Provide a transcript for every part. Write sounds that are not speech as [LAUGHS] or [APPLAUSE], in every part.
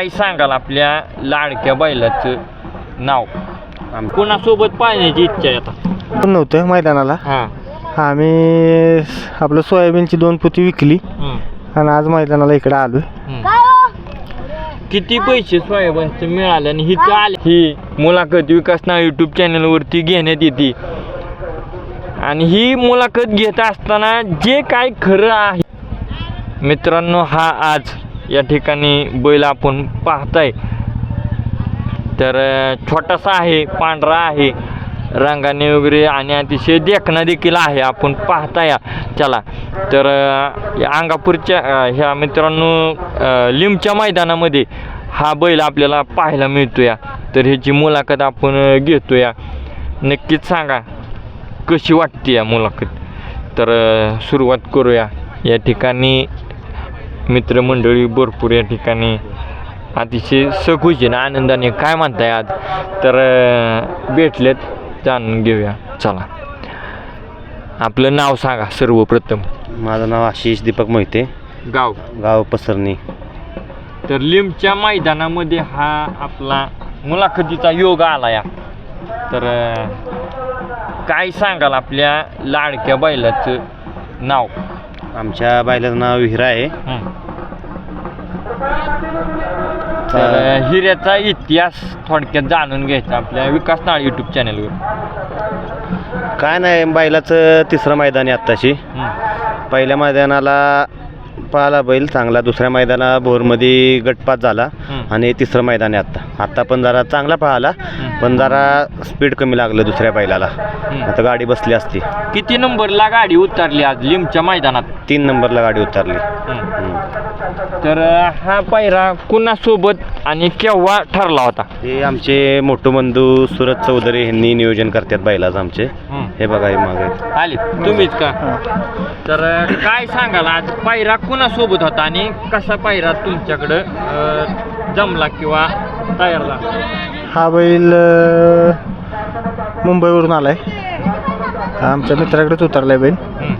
काय सांगाल आपल्या लाडक्या बैलाचं नाव? आम- कोणासोबत पाहण्याची इच्छा आहे आता? पण नव्हतं मैदानाला. हां. आम्ही आपलं सोयाबीनची दोन पोती विकली. आणि आज मैदानाला इकडे आलो. किती पैसे सोयाबीनचे मिळाले आणि ही का आले? ही मुलाखत विकास नाव यूट्यूब चॅनलवरती घेण्यात येते. आणि ही मुलाखत घेत असताना जे काय खरं आहे मित्रांनो हा आज या ठिकाणी बैल आपण पाहताय. तर छोटासा आहे पांढरा आहे. रंगाने वगैरे आणि अतिशय देखणा देखील आहे. आपण पाहता या त्याला तर या अंगापूरच्या ह्या मित्रांनो लिमच्या मैदानामध्ये हा बैल आपल्याला पाहायला मिळतो या तर ह्याची मुलाखत आपण घेतो या नक्कीच सांगा कशी वाटते या मुलाखत? तर सुरुवात करूया. या ठिकाणी मित्रमंडळी भरपूर या ठिकाणी अतिशय सखुशीने आनंदाने. काय म्हणताय आज? तर भेटलेत जाणून घेऊया. चला. आपलं नाव सांगा सर्वप्रथम. माझं नाव आशिष दीपक मोहिते. गाव. गाव पसरणी. तर लिमच्या मैदानामध्ये हा आपला मुलाखतीचा योग आला या तर काय सांगाल आपल्या लाडक्या बैलाचं नाव? आमच्या बैलाचं नाव विहिरा आहे. हं. तर हिऱ्याचा इतिहास थोडक्यात जाणून घ्यायचा आपल्या विकास नाळ यूट्यूब चॅनलवर काय नाही बैलाचं तिसरं मैदान आहे आत्ताशी. पहिल्या मैदानाला पाहिला बैल चांगला दुसऱ्या मैदाना भोरमध्ये गटपात झाला हं. आणि तिसरं मैदान आहे आत्ता. आत्ता पण जरा चांगला पळाला पण जरा स्पीड कमी लागलं दुसऱ्या बैलाला. आता गाडी बसली असती. किती नंबरला गाडी उतरली आज लिमच्या मैदानात? तीन नंबरला गाडी उतरली. तर हा पायरा कुणासोबत आणि केव्हा ठरला होता? हे आमचे मोठू बंधू सुरज चौधरी यांनी नियोजन करतात बैलाचं आमचे. हं. हे बघा हे मागे. आले. तुम्हीच का? तर अं, काय सांगाल आज? पायरा कुणासोबत होता आणि कसा पायरा तुमच्याकडं अं, जमला किंवा तयार झाला हा बैल अं, मुंबईवरून आलाय. हा आमच्या मित्राकडेच उतरलाय बैल. हं.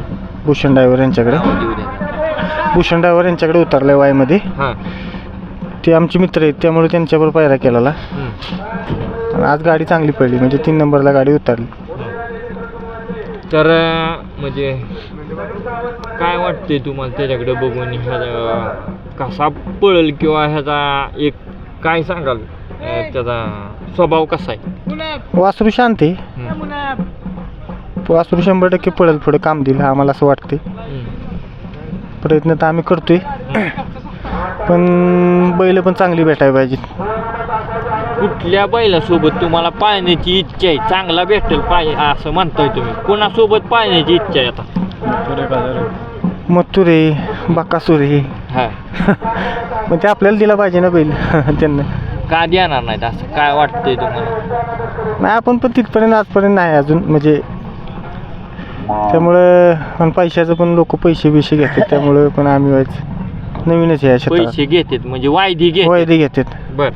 भूषण ड्रायव्हर यांच्याकडे. द्या. भूषण ड्रायव्हर यांच्याकडे उतरलाय वायमध्ये हां. ते आमचे मित्र आहेत त्यामुळे त्यांच्याबरोबर पायरा केलेला. आणि आज गाडी चांगली पडली म्हणजे तीन नंबरला गाडी उतरली. तर अं, म्हणजे काय वाटतंय तुम्हाला त्याच्याकडे बघून? ह्या कसा पळल किंवा ह्याचा एक काय सांगाल? अं, त्याचा स्वभाव कसा आहे? वासरू शांत आहे. वासरू शंभर टक्के पडेल पुढे काम दिलं आम्हाला असं वाटते. प्रयत्न तर आम्ही करतोय. पण बैल पण चांगली भेटायला पाहिजे कुठल्या बैलासोबत तुम्हाला पाळण्याची इच्छा आहे? चांगला भेटेल पाहिजे असं म्हणताय तुम्ही. कोणासोबत पाळण्याची इच्छा आहे आता? मथुरे बकासुरे हा. [LAUGHS] मग ते आपल्याला दिला पाहिजे ना बैल [LAUGHS] त्यांना. का देणार नाहीत असं? काय वाटतंय तुम्हाला? नाही आपण पण तिथपर्यंत आजपर्यंत नाही अजून. म्हणजे त्यामुळं आणि पैशाचं पण लोक पैसे बिशे घेतात त्यामुळं पण आम्ही व्हायचं नवीनच या पैसे घेतात म्हणजे वायदी घेतात. वायदे घेतात. बर.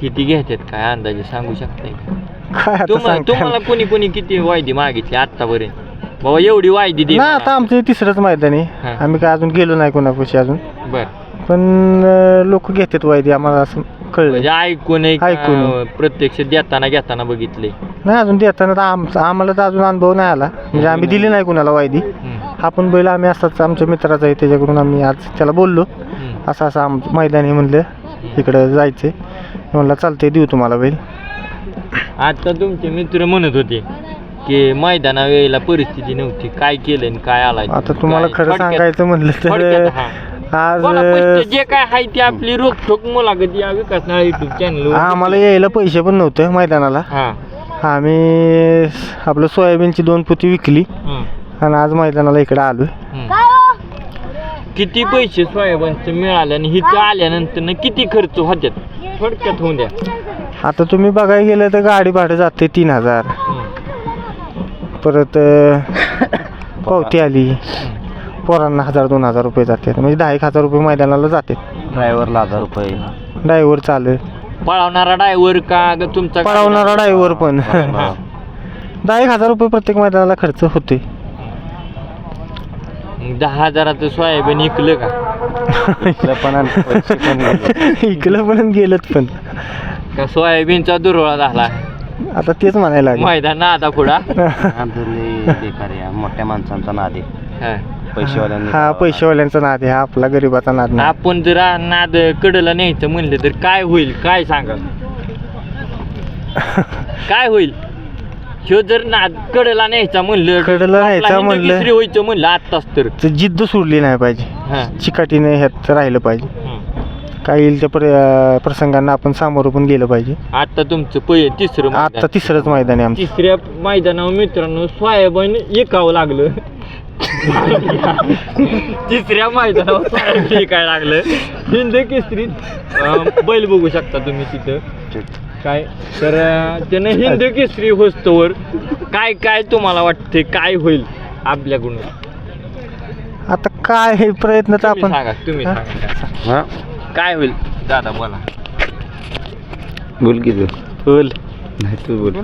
किती घेतात काय अंदाजे सांगू शकताय का? काय आता तुम्हाला सांगता कोणी कोणी किती वायदी मागितली आतापर्यंत बाबा एवढी वायदी दे ना. आता आमचं हे तिसरंच मैदान आहे. हा. आम्ही काय अजून गेलो नाही कोणापाशी अजून. बर. पण लोक घेतात वायदे आम्हाला असं कळलं. म्हणजे ऐकून ऐकून. प्रत्यक्ष देताना घेताना बघितले नाही अजून देताना तर आमचा आम्हाला तर अजून अनुभव नाही आला. म्हणजे आम्ही दिली नाही कुणाला वायदी. आपण बैल आम्ही असाच आमच्या मित्राचा आहे त्याच्याकडून आम्ही आज त्याला बोललो. असं असं आम मैदान म्हणलं इकडं जायचं म्हणलं चालतंय देऊ तुम्हाला बैल. आता तुमचे मित्र म्हणत होते की मैदाना वेळेला परिस्थिती नव्हती. काय केलं आणि काय आलाय? आता तुम्हाला? खरं सांगायचं म्हणलं तर. आज जे काय आहे ते आपली रोखोक मुलाखत या विकास नाळ युट्यूब चॅनल आम्हाला यायला पैसे पण नव्हते मैदानाला. आम्ही आपलं सोयाबीनची दोन पोती विकली. हं, आणि आज मैदानाला इकडे आलो हं. किती पैसे सोयाबीनचे मिळाले आणि इथं आल्यानंतर ना किती खर्च होत्यात? थोडक्यात होऊन द्या. आता तुम्ही बघायला गेलं तर गाडी भाडं जाते तीन हजार. परत पावती आली. पोरांना हजार दोन हजार रुपये जातात. म्हणजे दहा एक हजार रुपये मैदानाला जाते ड्रायव्हरला हजार रुपये. ड्रायव्हर चालू पळवणारा ड्रायव्हर का? ग तुमचा पळवणारा ड्रायव्हर पण. हा. [LAUGHS] दहा एक हजार रुपये प्रत्येक मैदानाला खर्च होते मग दहा हजाराचं सोयाबीन इकलं का? इकडं पण आणि पैसे पण गेले. [LAUGHS] इकडं पण गेलत पण. का सोयाबीनचा दुर्वळा झाला? आता तेच म्हणायला लागेल. मैदान ना आता पुढा. [LAUGHS] नाद लय बेकार आहे. मोठ्या माणसांचा नाद पैसेवाल्यांनी हा पैसेवाल्यांचा नाद आहे हा आपला गरीबाचा नाद नाही. आपण जर नाद कडला न्यायचं म्हणलं तर काय होईल काय सांगा? काय होईल? ह्यो जर नाद कडला न्यायचा म्हणलं कडेला न्यायचा आपला हिंद म्हणलं- केसरी व्हायचं म्हणलं आत्ताच तर. तर जिद्द सोडली नाही पाहिजे. हा. चिकाटीने ह्यात राहिलं पाहिजे. हम्म. काय येईल त्या प्र- प्रसंगांना आपण सामोरं पण गेलं पाहिजे. आता तुमचं पै तिसरं आता. तिसरंच मैदान आहे आमचं. तिसऱ्या मैदानावर मित्रांनो सोयाबीन एकावं लागलं. तिसऱ्या मैदानावर एकायला लागलं. हिंद केसरी. अं, बैल बघू शकता तुम्ही तिथं. काय? तर त्यानं हिंद केसरी होस्तवर काय काय तुम्हाला वाटते काय होईल आपल्याकडून? आता काय हे प्रयत्न तर तुम्ही आपण सांगा तुम्ही हा? सांगा. काय होईल? दादा बोला. बोल की तू. बोल. नाही तू बोल.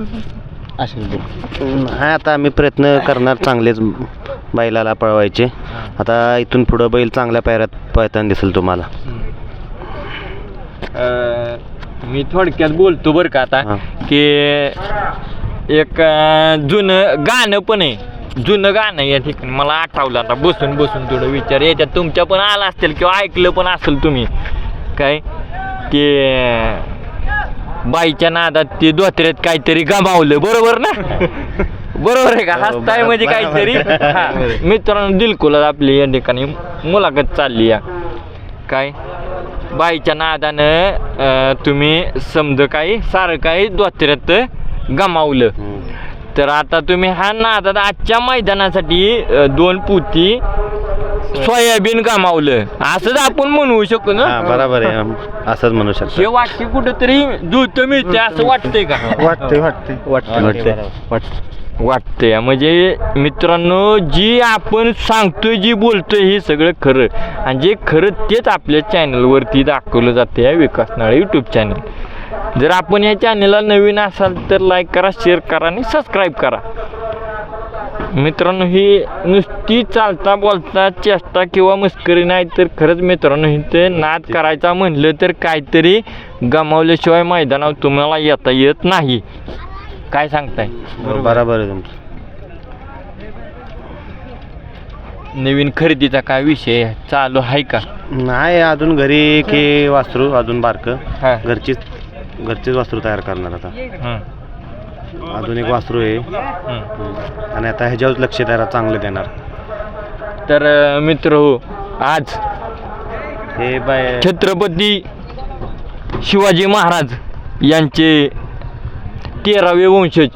नाही आता आम्ही प्रयत्न करणार चांगलेच. बैलाला पळवायचे. आता इथून पुढं बैल चांगल्या पायऱ्यात पळताना दिसेल तुम्हाला. अं, मी थोडक्यात बोलतो बरं का आता हा. की एक अं, जुनं गाणं पण आहे. जुनं गाणं या ठिकाणी मला आठवलं आता बसून बसून थोडं विचार. याच्यात तुमच्या पण आला असतील किंवा ऐकलं पण असेल तुम्ही. काय? की बाईच्या नादात ते धोत्र्यात काहीतरी गमावलं. बरोबर ना? [LAUGHS] बरोबर आहे का? हो, हसताय म्हणजे बरोबर. काहीतरी. [LAUGHS] हा. मित्रांनो दिलकुलात आपली या ठिकाणी मुलाखत चालली या. काय? बाईच्या नादानं तुम्ही समज काही सारं काही धोत्र्यात गमावलं. तर आता तुम्ही हा नादात आजच्या मैदानासाठी दोन पुती सोयाबीन गमावलं. असंच आपण म्हणू शकतो हा ना बरोबर आहे. असंच म्हणू हे शकतो वाक्य कुठंतरी जुळतं मिळते असं वाटतंय का? वाटतंय वाटतंय. वाटतंय. वाटतंय म्हणजे मित्रांनो जी आपण सांगतोय जी बोलतोय हे सगळं खरं. आणि जे खरं तेच आपल्या चॅनलवरती दाखवलं जाते या विकास नाळे यूट्यूब चॅनल जर आपण या चॅनलला नवीन असाल तर लाईक करा शेअर करा आणि सबस्क्राईब करा. मित्रांनो ही नुसती चालता बोलता चेष्टा किंवा मस्करी नाही तर खरंच मित्रांनो इथे नाद करायचा म्हणलं तर काहीतरी गमावल्याशिवाय मैदानावर तुम्हाला येता येत नाही. काय सांगताय? बरोबर आहे तुमचं. नवीन खरेदीचा काय विषय चालू आहे का? नाही अजून घरी की वासरू अजून बारकं. हा. घरचीच घरचीच वासरू तयार करणार आता. हं, अजून एक वासरू आहे. हं. आणि आता ह्याच्यावर लक्ष द्यायला चांगलं देणार. तर अं, मित्र हो आज हे बाय छत्रपती शिवाजी महाराज यांचे तेरावे वंशज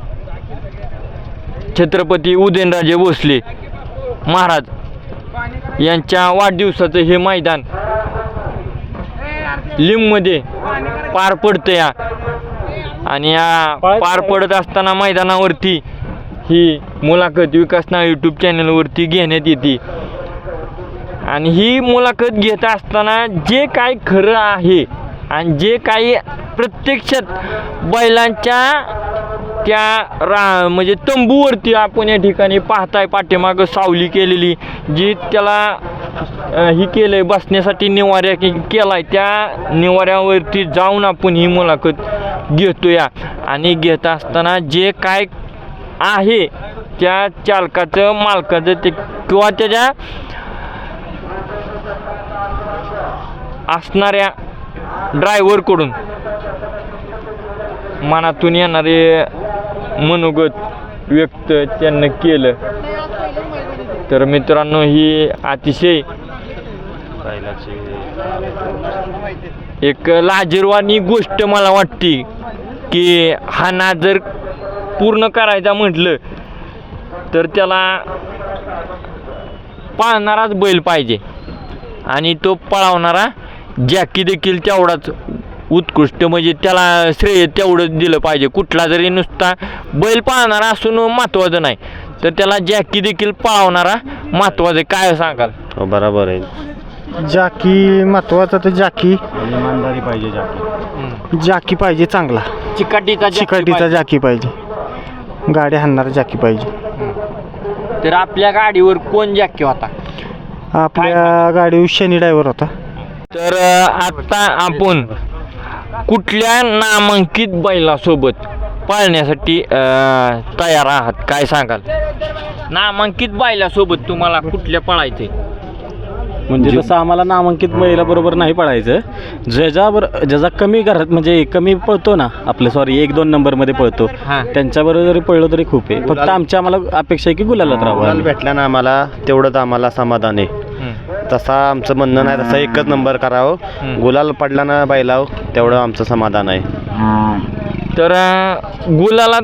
छत्रपती उदयनराजे भोसले महाराज यांच्या वाढदिवसाचं हे मैदान लिममध्ये पार पडतं या. आणि या पार पडत असताना मैदानावरती ही मुलाखत विकास नाव यूट्यूब चॅनलवरती घेण्यात येते. आणि ही मुलाखत घेत असताना जे काय खरं आहे आणि जे काही प्रत्यक्षात बैलांच्या त्या रा म्हणजे तंबूवरती आपण या ठिकाणी पाहताय पाठीमागं सावली केलेली जी त्याला ही केलं आहे बसण्यासाठी निवाऱ्या के केला आहे त्या निवाऱ्यावरती जाऊन आपण ही मुलाखत घेतो या आणि घेत असताना जे काय आहे त्या चालकाचं मालकाचं ते किंवा त्याच्या असणाऱ्या ड्रायव्हरकडून. मनातून येणारे मनोगत व्यक्त त्यांना केलं. तर मित्रांनो ही अतिशय एक लाजीरवाणी गोष्ट मला वाटते की हा ना जर पूर्ण करायचा म्हटलं तर त्याला पाळणाराच बैल पाहिजे. आणि तो पळवणारा जॅकी देखील तेवढाच उत्कृष्ट म्हणजे त्याला श्रेय तेवढंच दिलं पाहिजे. कुठला जरी नुसता बैल पाळणारा असून महत्त्वाचं नाही. तर त्याला जॅकी देखील पळवणारा महत्त्वाचं आहे. काय सांगाल? हो बरोबर आहे. जाकी महत्वाचं तर जाकी. इमानदारी पाहिजे जाकी. जाकी पाहिजे चांगला. चिकाटीचा चिकाटीचा पाहिजे. जाकी पाहिजे. गाडी हाणणारा जाकी पाहिजे. तर आपल्या गाडीवर कोण जॅकी होता? आपल्या गाडीवर शनी ड्रायव्हर होता. तर आता आपण कुठल्या नामांकित बैलासोबत पाळण्यासाठी तयार आहात? काय सांगाल? नामांकित बैलासोबत तुम्हाला कुठल्या पळायचे म्हणजे तसं आम्हाला नामांकित महिला नाही पळायचं. ज्याच्यावर ज्याचा कमी घरात म्हणजे कमी पळतो ना आपलं सॉरी एक दोन नंबरमध्ये पळतो हां. त्यांच्याबरोबर जरी पळलो तरी खूप आहे. फक्त आमच्या आम्हाला अपेक्षा आहे की गुलालात गुलाल राहावं. भेटला ना आम्हाला तेवढंच आम्हाला समाधान आहे. तसा आमचं म्हणणं नाही तसं एकच नंबर करावं. गुलाल पडला ना बैलाव तेवढं आमचं समाधान आहे. तर गुलाला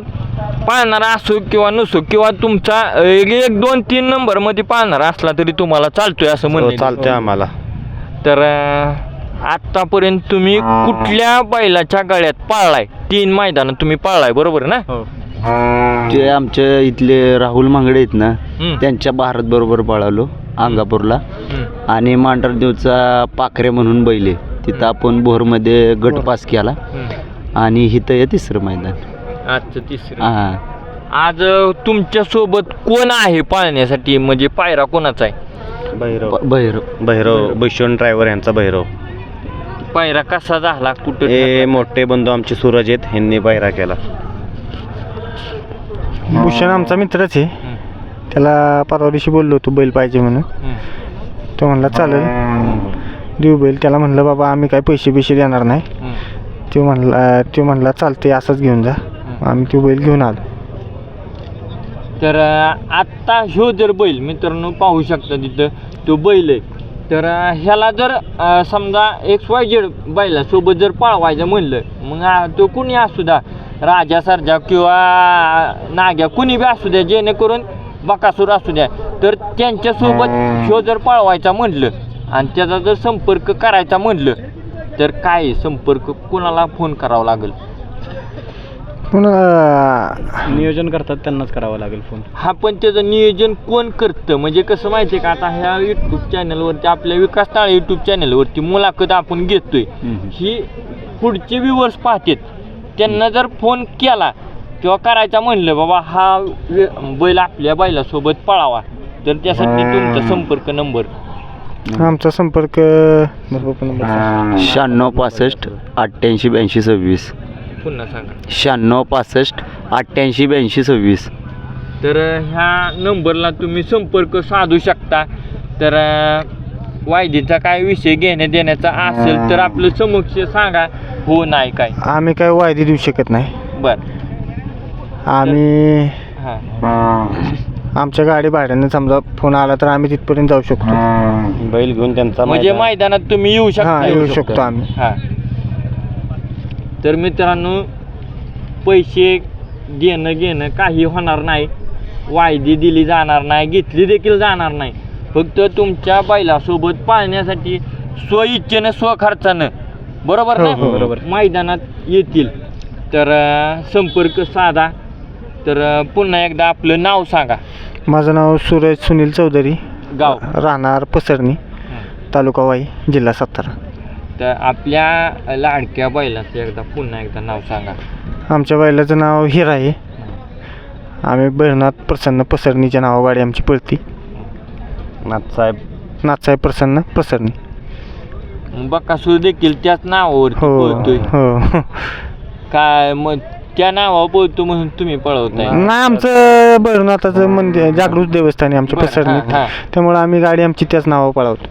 पाळणारा असो किंवा नसो किंवा तुमचा एक एक दोन तीन नंबरमध्ये पाळणारा असला तरी तुम्हाला चालतोय असं हो, म्हणणं चालतंय आम्हाला. तर आतापर्यंत तुम्ही कुठल्या बैलाच्या गळ्यात पाळलाय? तीन मैदानात तुम्ही पाळलाय बरोबर ना? जे आमच्या इथले राहुल मांगडे आहेत ना. त्यांच्या भारत बरोबर पळालो अंगापूरला. आणि मांढरदेवचा पाखरे म्हणून बैल तिथं आपण भोरमध्ये गट पास केला. आणि इथं आहे तिसरं मैदान. आजचं तिसरं. हा. आज तुमच्यासोबत कोण आहे पाळण्यासाठी? म्हणजे पायरा कोणाचा आहे? भैरव. भैरव. भैरव बैशोन ड्रायव्हर यांचा भैरव. पायरा कसा झाला? कुठं मोठे बंधू आमचे सूरज आहेत ह्यांनी बैरा केला. भूषण आमचा मित्रच आहे. त्याला परवा दिवशी बोललो होतो बैल पाहिजे म्हणून. तो म्हणला चालेल. देऊ बैल. त्याला म्हणलं बाबा आम्ही काय पैसे बिशे देणार नाही. तो म्हणला तो म्हणला चालते असंच घेऊन जा. आम्ही तो बैल घेऊन आलो. तर आत्ता ह्यो जर बैल मित्रांनो पाहू शकता तिथं तो बैल आहे. तर ह्याला जर समजा एक्स वाय जेड बैलासोबत जर पाळवायचं म्हणलं मग तो कुणी असू द्या. राजा सरजा किंवा नाग्या कुणी बी असू द्या जेणेकरून बकासूर असू द्या तर त्यांच्यासोबत ह्यो जर पाळवायचा म्हणलं आणि त्याचा जर संपर्क करायचा म्हणलं तर काय संपर्क कोणाला फोन करावा लागेल? पुन्हा नियोजन करतात त्यांनाच करावं लागेल फोन. हा पण त्याचं नियोजन कोण करतं? म्हणजे कसं माहिती आहे का आता ह्या यूट्यूब चॅनलवरती आपल्या विकास ताळे यूट्यूब चॅनलवरती मुलाखत आपण घेतोय. ही पुढचे व्ह्युअर्स पाहतात. त्यांना जर फोन केला किंवा करायचा म्हणलं बाबा हा वे- बैल आपल्या बैलासोबत पळावा. तर त्यासाठी तुमचा संपर्क नंबर. आमचा संपर्क बरोबर सांग. शहाण्णव पासष्ट अठ्ठ्याऐंशी ब्याऐंशी सव्वीस. पुन्हा सांगा. शहाण्णव पासष्ट अठ्ठ्याऐंशी ब्याऐंशी सव्वीस. तर ह्या नंबरला तुम्ही संपर्क साधू शकता. तर वायदीचा काय विषय घेण्या देण्याचा असेल तर आपलं समक्ष सांगा हो नाही काय? आम्ही काय वायदे देऊ शकत नाही. बर. आम्ही हां. आमच्या गाडी भाड्याने समजा फोन आला तर आम्ही तिथपर्यंत जाऊ शकतो. बैल घेऊन त्यांचा म्हणजे मैदान- मैदानात तुम्ही येऊ हा शकता येऊ शकतो. आम्ही. हां. तर मित्रांनो पैसे घेणं घेणं काही होणार नाही. वायदी दिली जाणार नाही घेतली देखील जाणार नाही. फक्त तुमच्या बैलासोबत पाळण्यासाठी स्वइच्छेनं स्वखर्चानं. बरोबर हो, ना? हो, बरोबर. मैदानात येतील. तर अं, संपर्क साधा. तर अं, पुन्हा एकदा आपलं नाव सांगा. माझं नाव सूरज सुनील चौधरी. गाव. राहणार पसरणी तालुका वाई जिल्हा सातारा. तर आपल्या लाडक्या बैलाचं एकदा पुन्हा एकदा नाव सांगा. आमच्या बैलाचं नाव हिरा आहे. आम्ही बैरनाथ प्रसन्न पसरणीच्या नावा गाडी आमची पळती. नाथसाहेब नाथसाहेब प्रसन्न प्रसरणी बकासूर देखील त्याच नावावरती हो पळतोय. हो. काय मग त्या नावावर पळतो म्हणून तुम्ही पळवताय. नाही आमचं बैरनाथाचं मंदिर जागृत देवस्थान आहे बरं, हां, हां. त्यामुळे आम्ही गाडी आमची त्याच नावावर पळवतो.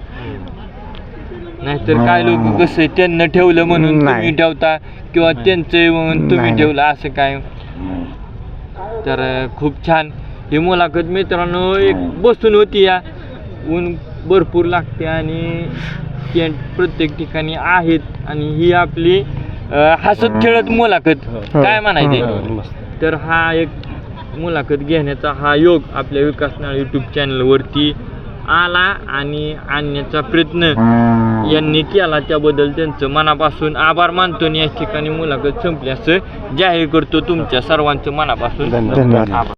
नाहीतर काय लोक कसं त्यांना ठेवलं म्हणून तुम्ही नाही. ठेवता किंवा त्यांचं म्हणून तुम्ही नाही. ठेवलं असं काय? तर खूप छान. ही मुलाखत मित्रांनो एक बसून होती या. ऊन भरपूर लागते आणि टेंट प्रत्येक ठिकाणी आहेत आणि ही आपली अं, हसत खेळत मुलाखत काय म्हणायचे हो. तर हा एक मुलाखत घेण्याचा हा योग आपल्या विकासनाळ यूट्यूब चॅनलवरती आला आणि आणण्याचा प्रयत्न यांनी केला त्याबद्दल त्यांचं मनापासून आभार मानतो आणि या ठिकाणी मुलाखत संपली असं जाहीर करतो तुमच्या सर्वांचं मनापासून धन्यवाद. धन्यवाद. आभार